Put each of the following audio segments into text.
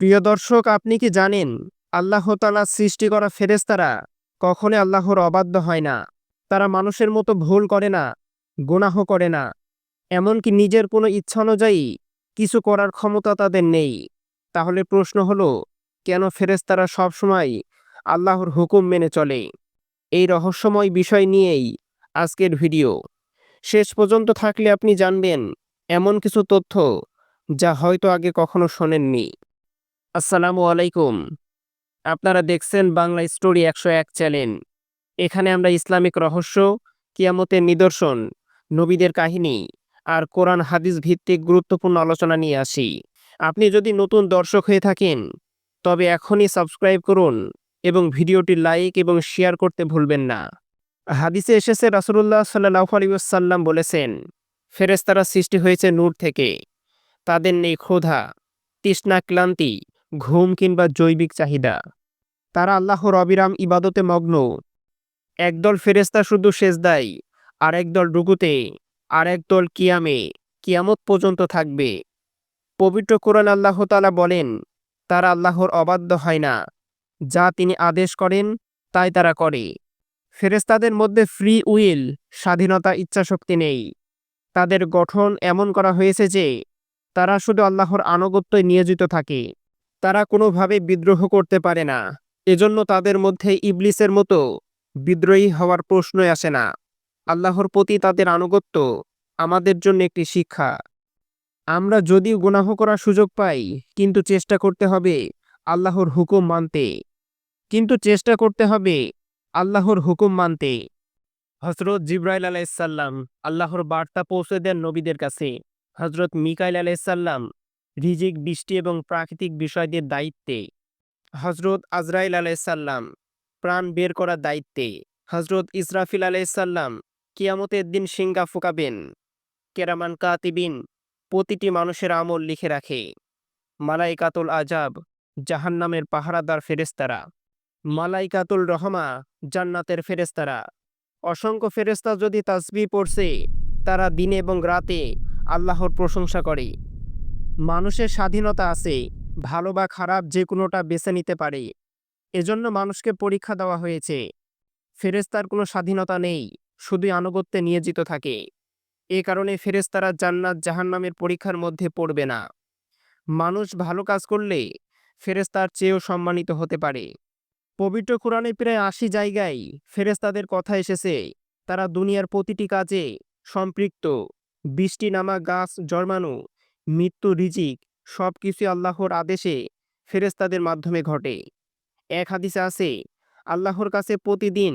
প্রিয় দর্শক, আপনি কি জানেন, আল্লাহ তালা সৃষ্টি করা ফেরেস্তারা কখনো আল্লাহর অবাধ্য হয় না। তারা মানুষের মতো ভুল করে না, গুনাহ করে না। এমনকি নিজের কোনো ইচ্ছা অনুযায়ী কিছু করার ক্ষমতা তাদের নেই। তাহলে প্রশ্ন হলো, কেন ফেরেস্তারা সবসময় আল্লাহর হুকুম মেনে চলে? এই রহস্যময় বিষয় নিয়েই আজকের ভিডিও। শেষ পর্যন্ত থাকলে আপনি জানবেন, এমন কিছু তথ্য যা হয়তো আগে কখনো শোনেননি। আসসালামু আলাইকুম। আপনারা দেখছেন বাংলা স্টোরি একশো এক চ্যানেল। এখানে আমরা ইসলামিক রহস্য, কিয়ামতের নিদর্শন, নবীদের কাহিনী আর কোরআন হাদিস ভিত্তিক গুরুত্বপূর্ণ আলোচনা নিয়ে আসি। আপনি যদি নতুন দর্শক হয়ে থাকেন, তবে এখনই সাবস্ক্রাইব করুন এবং ভিডিওটি লাইক এবং শেয়ার করতে ভুলবেন না। হাদিসে এসেছে, রাসুলুল্লাহ সাল্লাহ আলিউসাল্লাম বলেছেন ফেরেস্তারা সৃষ্টি হয়েছে নূর থেকে। তাদের নেই ক্ষোধা, তৃষ্ণা ক্লান্তি ঘুম কিংবা জৈবিক চাহিদা। তারা আল্লাহর অবিরাম ইবাদতে মগ্ন। একদল ফেরেস্তা শুধু সেজদায় আর একদল রুকুতে আর একদল কিয়ামে, কিয়ামত পর্যন্ত থাকবে। পবিত্র কোরআন আল্লাহ তালা বলেন, তারা আল্লাহর অবাধ্য হয় না। যা তিনি আদেশ করেন, তাই তারা করে। ফেরেস্তাদের মধ্যে ফ্রি উইল, স্বাধীনতা, ইচ্ছাশক্তি নেই। তাদের গঠন এমন করা হয়েছে যে, তারা শুধু আল্লাহর আনুগত্যই নিয়োজিত থাকে। তারা কোনোভাবে বিদ্রোহ করতে পারে না। এজন্য তাদের মধ্যে ইবলিসের মতো বিদ্রোহী হওয়ার প্রশ্নই আসে না। আল্লাহর প্রতি তাদের আনুগত্য আমাদের জন্য একটি শিক্ষা। আমরা যদিও গুনাহ করার সুযোগ পাই, কিন্তু চেষ্টা করতে হবে আল্লাহর হুকুম মানতে। কিন্তু চেষ্টা করতে হবে আল্লাহর হুকুম মানতে। হজরত জিব্রাইল আলাইসাল্লাম আল্লাহর বার্তা পৌঁছে দেন নবীদের কাছে। হজরত মিকাইল আলাইসাল্লাম রিজিক, বৃষ্টি এবং প্রাকৃতিক বিষয়দের দায়িত্বে। হজরত আজরাইল আলাইসাল্লাম প্রাণ বের করার দায়িত্বে। হজরত ইসরাফিল আলাইসাল্লাম কিয়ামতের দিন সিঙ্গা ফুকাবেন। কেরামান কাতিবিন প্রতিটি মানুষের আমল লিখে রাখে। মালাইকাতুল আজাব জাহান্নামের পাহারাদার ফেরেস্তারা মালাইকাতুল রহমা, জান্নাতের ফেরেস্তারা অসংখ্য ফেরেস্তা যদি তাসবি পড়ছে, তারা দিনে এবং রাতে আল্লাহর প্রশংসা করে। মানুষের স্বাধীনতা আছে, ভালো বা খারাপ যে কোনোটা বেছে নিতে পারে। এজন্য মানুষকে পরীক্ষা দেওয়া হয়েছে। ফেরেস্তার কোনো স্বাধীনতা নেই, শুধুই আনুগত্যে নিয়োজিত থাকে। এ কারণে ফেরেস্তারা জান্নাত জাহান্নামের পরীক্ষার মধ্যে পড়বে না। মানুষ ভালো কাজ করলে ফেরেস্তার চেয়েও সম্মানিত হতে পারে। পবিত্র কোরআনে প্রায় আশি জায়গায় ফেরেস্তাদের কথা এসেছে, তারা দুনিয়ার প্রতিটি কাজে সম্পৃক্ত। বৃষ্টি নামা গাছ জন্মানো মৃত্যু, রিজিক সব কিছুই আল্লাহর আদেশে ফেরেস্তাদের মাধ্যমে ঘটে। এক হাদিসে আছে, আল্লাহর কাছে প্রতিদিন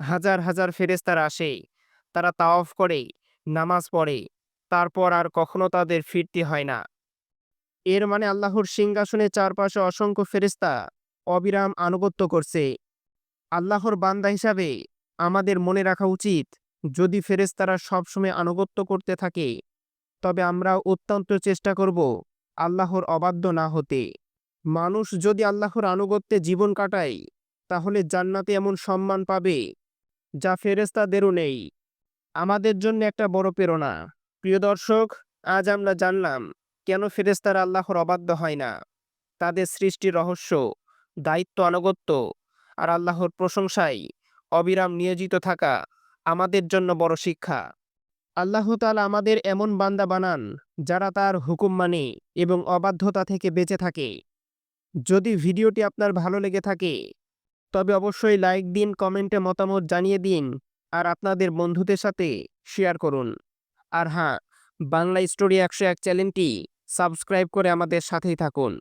হাজার হাজার ফেরেস্তার আসে। তারা তাওয়াফ করে, নামাজ পড়ে, তারপর আর কখনো তাদের ফিরতে হয় না। এর মানে আল্লাহর সিংহাসনের চারপাশে অসংখ্য ফেরেস্তা অবিরাম আনুগত্য করছে। আল্লাহর বান্দা হিসাবে আমাদের মনে রাখা উচিত, যদি ফেরেস্তারা সবসময় আনুগত্য করতে থাকে তবে আমরা অত্যন্ত চেষ্টা করব আল্লাহর অবাধ্য না হতে। মানুষ যদি আল্লাহর আনুগত্যে জীবন কাটায়, তাহলে জান্নাতে এমন সম্মান পাবে যা ফেরেস্তাদেরও নেই। আমাদের জন্য একটা বড় প্রেরণা। প্রিয় দর্শক, আজ আমরা জানলাম কেন ফেরেস্তারা আল্লাহর অবাধ্য হয় না। তাদের সৃষ্টির রহস্য, দায়িত্ব আনুগত্য আর আল্লাহর প্রশংসায় অবিরাম নিয়োজিত থাকা আমাদের জন্য বড় শিক্ষা। আল্লাহ তালা আমাদের এমন বান্দা বানান, যারা তার হুকুম মানে এবং অবাধ্যতা থেকে বেঁচে থাকে। যদি ভিডিওটি আপনার ভালো লেগে থাকে, তবে অবশ্যই লাইক দিন, কমেন্টে মতামত জানিয়ে দিন, আর আপনাদের বন্ধুদের সাথে শেয়ার করুন। আর হ্যাঁ বাংলা স্টোরি একশো এক চ্যানেলটি সাবস্ক্রাইব করে আমাদের সাথেই থাকুন।